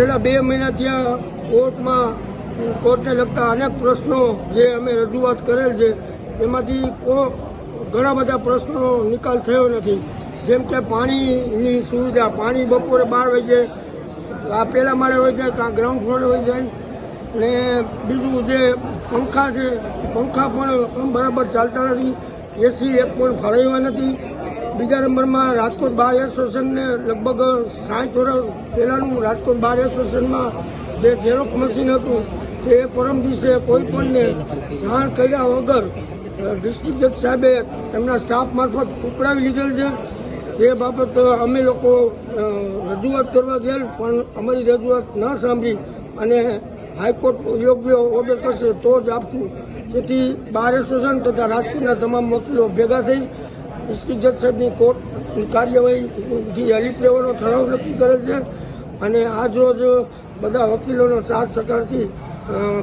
છેલ્લા બે મહિના ત્યાં કોર્ટમાં કોર્ટને લગતા અનેક પ્રશ્નો જે અમે રજૂઆત કરેલ છે, તેમાંથી ઘણા બધા પ્રશ્નોનો નિકાલ થયો નથી. જેમ કે પાણીની સુવિધા, પાણી બપોરે બાર વાગે આ પહેલા મારે હોય જાય કાં ગ્રાઉન્ડ ફ્લોરે હોય જાય ને બીજું જે પંખા છે, પંખા પણ બરાબર ચાલતા નથી, એસી એક પણ ફાળવ્યા નથી બીજા નંબરમાં રાજકોટ બાર એસોસિએશનને લગભગ સાઠ વર્ષ પહેલાંનું રાજકોટ બાર એસોસિએશનમાં જે ઝેરોક મશીન હતું, તે પરમ દિવસે કોઈ પણને જાણ કર્યા વગર ડિસ્ટ્રિક્ટ જજ સાહેબે તેમના સ્ટાફ મારફત ઉપડાવી લીધેલ છે. તે બાબત અમે લોકો રજૂઆત કરવા ગયેલ, પણ અમારી રજૂઆત ન સાંભળી અને હાઈકોર્ટ યોગ્ય ઓર્ડર કરશે તો જ આપશું. જેથી બાર એસોસિએશન તથા રાજકોટના તમામ વકીલો ભેગા થઈ ડિસ્ટ્રિક્ટ જજ સાહેબની કોર્ટની કાર્યવાહીથી હલીફ લેવાનો ઠરાવ નક્કી કરેલ છે અને આજ રોજ બધા વકીલોનો સાથ સહકારથી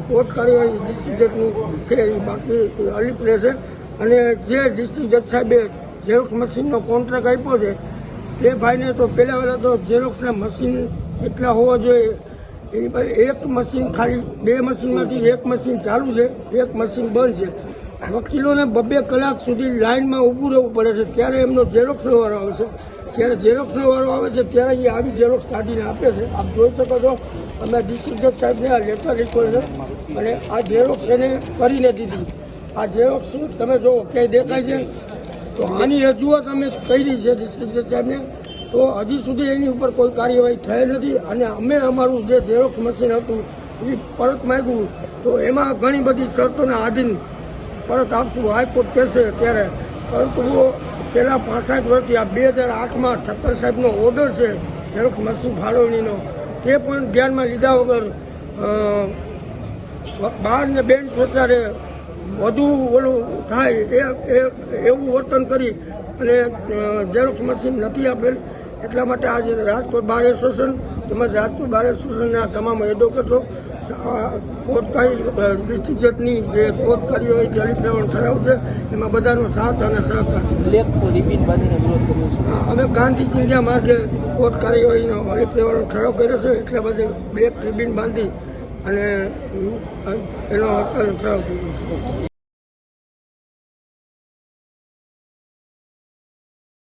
કોર્ટ કાર્યવાહી ડિસ્ટ્રિક્ટ જજની છે એ બાકી હલીફ રહેશે. અને જે ડિસ્ટ્રિક્ટ જજ સાહેબે ઝેરોક્સ મશીનનો કોન્ટ્રાક્ટ આપ્યો છે, તે ભાઈને તો પહેલાં પહેલાં તો ઝેરોક્સના મશીન એટલા હોવા જોઈએ. એની પાસે એક મશીન ખાલી, બે મશીનમાંથી એક મશીન ચાલુ છે, એક મશીન બંધ છે. વકીલોને બબ્બે કલાક સુધી લાઇનમાં ઊભું રહેવું પડે છે. ત્યારે એમનો ઝેરોક્ષનો વારો આવે છે. જ્યારે ઝેરોક્ષનો વારો આવે છે, ત્યારે એ આવી ઝેરોક્ષ કાઢીને આપે છે. આપ જોઈ શકો છો, અમે ડિસ્ટ્રિક્ટ જજ સાહેબને આ લેટર લીધો છે અને આ ઝેરોક્ષ એને કરીને દીધી. આ ઝેરોક્ષ તમે જો ક્યાંય દેખાય છે, તો આની રજૂઆત અમે કરી છે ડિસ્ટ્રિક્ટ જજ સાહેબને. તો હજી સુધી એની ઉપર કોઈ કાર્યવાહી થયેલ નથી અને અમે અમારું જે ઝેરોક્ષ મશીન હતું, એ પરત માંગ્યું. તો એમાં ઘણી બધી શરતોને આધીન પરત આપતું હાઈકોર્ટ કહેશે ત્યારે પરંતુ છેલ્લા પાંસઠ વર્ષથી આ બે હજાર આઠમાં ઠક્કર સાહેબનો ઓર્ડર છે ઝેરોક્સ મશીન ફાળવણીનો તે પણ ધ્યાનમાં લીધા વગર બહારને બેન પ્રચારે વધુ ઓલું થાય એ એવું વર્તન કરી અને ઝેરોક્સ મશીન નથી આપેલ. એટલા માટે આજે રાજકોટ બાર એસોસિએશન તેમજ રાજકોટ બાર એસોસિએશનના તમામ એડવોકેટો આ કોર્ટ ડિસ્ટ્રિક્ટ જજની જે કોર્ટ કાર્યવાહી તે રહેવાનો ઠરાવ છે એમાં બધાનો સાથ અને સહકાર છે. અમે ગાંધી ચિંધ્યા માર્ગે કોર્ટ કાર્યવાહીનો હરીફ ઠરાવ કર્યો છે એટલે બધે બ્લેક રિબિન બાંધી અને એનો ઠરાવ કર્યો છે.